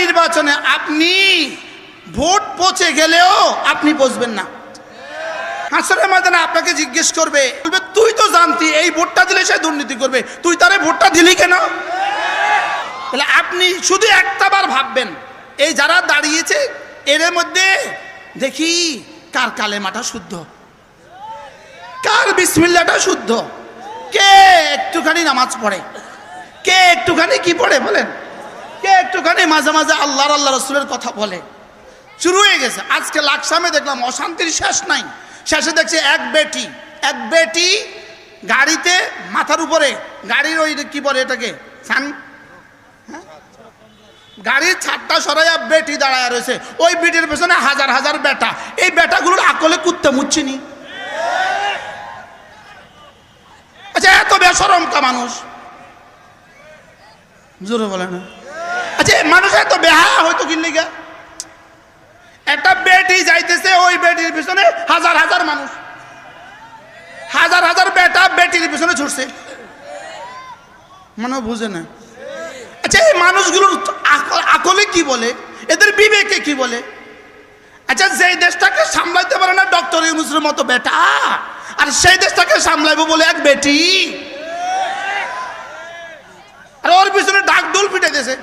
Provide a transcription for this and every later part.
নির্বাচনে আপনি ভোট পচে গেলেও আপনি বসবেন না। আপনাকে জিজ্ঞেস করবে, বলবে, তুই তো জানতি, এই ভোটটা দিলে সে দুর্নীতি করবে। তুই তারে ভোটটা দিলি কেন? তাহলে আপনি শুধু একটাবার ভাববেন, এই যারা দাঁড়িয়েছে, এর মধ্যে দেখি কার কালে কালেমাটা শুদ্ধ। কার বিসমিল্লাটা শুদ্ধ? কে একটুখানি নামাজ পড়ে? কে একটুখানি কি পড়ে বলেন? কে একটুখানি মাঝে মাঝে আল্লাহর আল্লাহ রসুলের কথা বলে? শুরু হয়ে গেছে। আজকে লাকসামে দেখলাম অশান্তির শেষ নাই। শেষে দেখছি এক বেটি এক বেটি গাড়িতে মাথার উপরে, গাড়ির ওই কি বলে এটাকে? সান হ্যাঁ? গাড়ির ছাদটা সরাইয়া বেটি দাঁড়ায় রয়েছে। ওই বেটির পেছনে হাজার হাজার বেটা। এই বেটাগুলোর আকলে কুত্তে মুচ্ছিনি। আচ্ছা এত বেসরম কা মানুষ। জোরে বলে না। আচ্ছা মানুষ এত বেহা হয়তো কিনলে গা একটা বেটি যাইতেছে, ওই বেটির পিছনে হাজার হাজার মানুষ। হাজার হাজার বেটা বেটির পিছনে ছুটছে। মানে বুঝে না। আচ্ছা এই মানুষগুলোর আকলে কি বলে? এদের বিবেকে কি বলে? আচ্ছা যেই দেশটাকে সামলাইতে পারে না ডক্টর ইউনুসের মতো বেটা, আর সেই দেশটাকে সামলাইবো বলে এক বেটি। আর ওর পিছনে ডাক ডোল পিটে দিয়েছে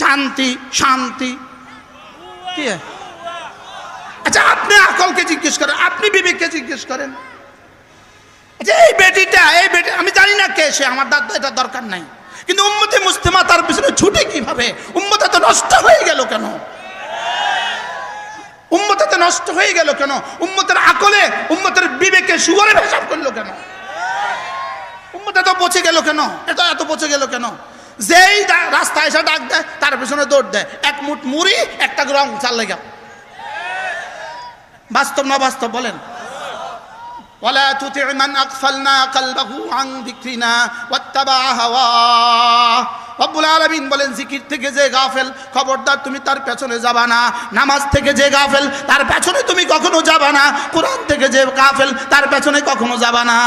শান্তি শান্তি। আচ্ছা আপনি আকলকে জিজ্ঞেস করেন, আপনি বিবেককে জিজ্ঞেস করেন। আচ্ছা এই বেটিটা, এই বেটি, আমি জানি না কে সে, আমার এটা দরকার নাই। কিন্তু উম্মতে মুস্তেমা তার পিছনে ছুটে কীভাবে? উম্মতে তো নষ্ট হয়ে গেল কেন? উম্মতে তো নষ্ট হয়ে গেল কেন? উম্মতের আকলে, উম্মতের বিবেকে সুগরে পেশাব করল কেন? উম্মতে তো পচে গেল কেন? এটা এত পচে গেল কেন? যেই ডা- রাস্তায় এসে ডাক দেয় তার পিছনে দৌড় দেয় এক মুঠ মুড়ি একটা রং চাল লেগা বাস্তব না বাস্তব বলেন ولا تطع من أغفلنا قلبه عن ذكرنا واتبع هواه রব্বুল আলামিন বলেন জিকির থেকে যে গাফেল খবরদার তুমি তার পেছনে যাবা না নামাজ থেকে যে গাফেল তার পেছনে তুমি কখনো যাবা না কোরআন থেকে যে গাফেল তার পেছনে কখনো যাবা না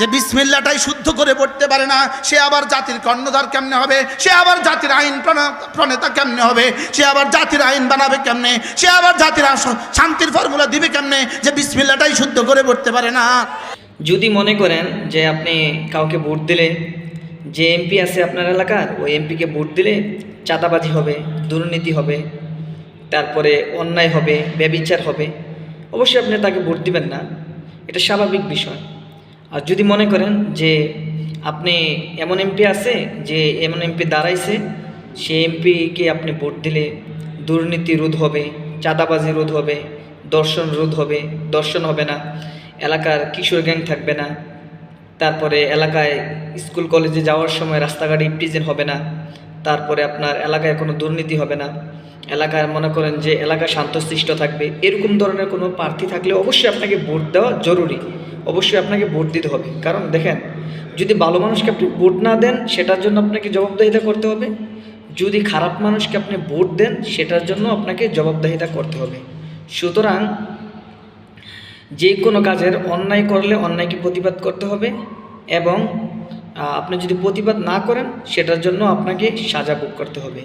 যে বিসমিল্লাটাই শুদ্ধ করে পড়তে পারে না, সে আবার জাতির কর্ণধার কেমনে হবে? সে আবার জাতির আইন প্রণ- প্রণেতা কেমনে হবে? সে আবার জাতির আইন বানাবে কেমনে? সে আবার জাতির শান্তির ফর্মুলা দিবে কেমনে? যে বিসমিল্লাটাই শুদ্ধ করে পড়তে পারে না। যদি মনে করেন যে আপনি কাউকে ভোট দিলে, যে এমপি আছে আপনার এলাকার, ওই এমপিকে ভোট দিলে চাঁদাবাজি হবে, দুর্নীতি হবে, তারপরে অন্যায় হবে, ব্যবিচার হবে, অবশ্যই আপনি তাকে ভোট দিবেন না। এটা স্বাভাবিক বিষয়। আর যদি মনে করেন যে আপনি এমন এমপি আছে যে এমন এমপি দাঁড়াইছে, সে এমপিকে আপনি ভোট দিলে দুর্নীতি রোধ হবে, চাঁদাবাজি রোধ হবে, দর্শন রোধ হবে, দর্শন হবে না, এলাকার কিশোর গ্যাং থাকবে না, তারপরে এলাকায় স্কুল কলেজে যাওয়ার সময় রাস্তাঘাটে ইপটিজেন হবে না, তারপরে আপনার এলাকায় কোনো দুর্নীতি হবে না এলাকায় মনে করেন যে এলাকা শান্তশিষ্ট থাকবে, এরকম ধরনের কোনো প্রার্থী থাকলে অবশ্যই আপনাকে ভোট দেওয়া জরুরি। অবশ্যই আপনাকে ভোট দিতে হবে। কারণ দেখেন, যদি ভালো মানুষকে আপনি ভোট না দেন, সেটার জন্য আপনাকে জবাবদাহিতা করতে হবে। যদি খারাপ মানুষকে আপনি ভোট দেন, সেটার জন্য আপনাকে জবাবদাহিতা করতে হবে। সুতরাং যে কোনো কাজের অন্যায় করলে অন্যায়কে প্রতিবাদ করতে হবে এবং আপনি যদি প্রতিবাদ না করেন, সেটার জন্য আপনাকে সাজা ভোগ করতে হবে।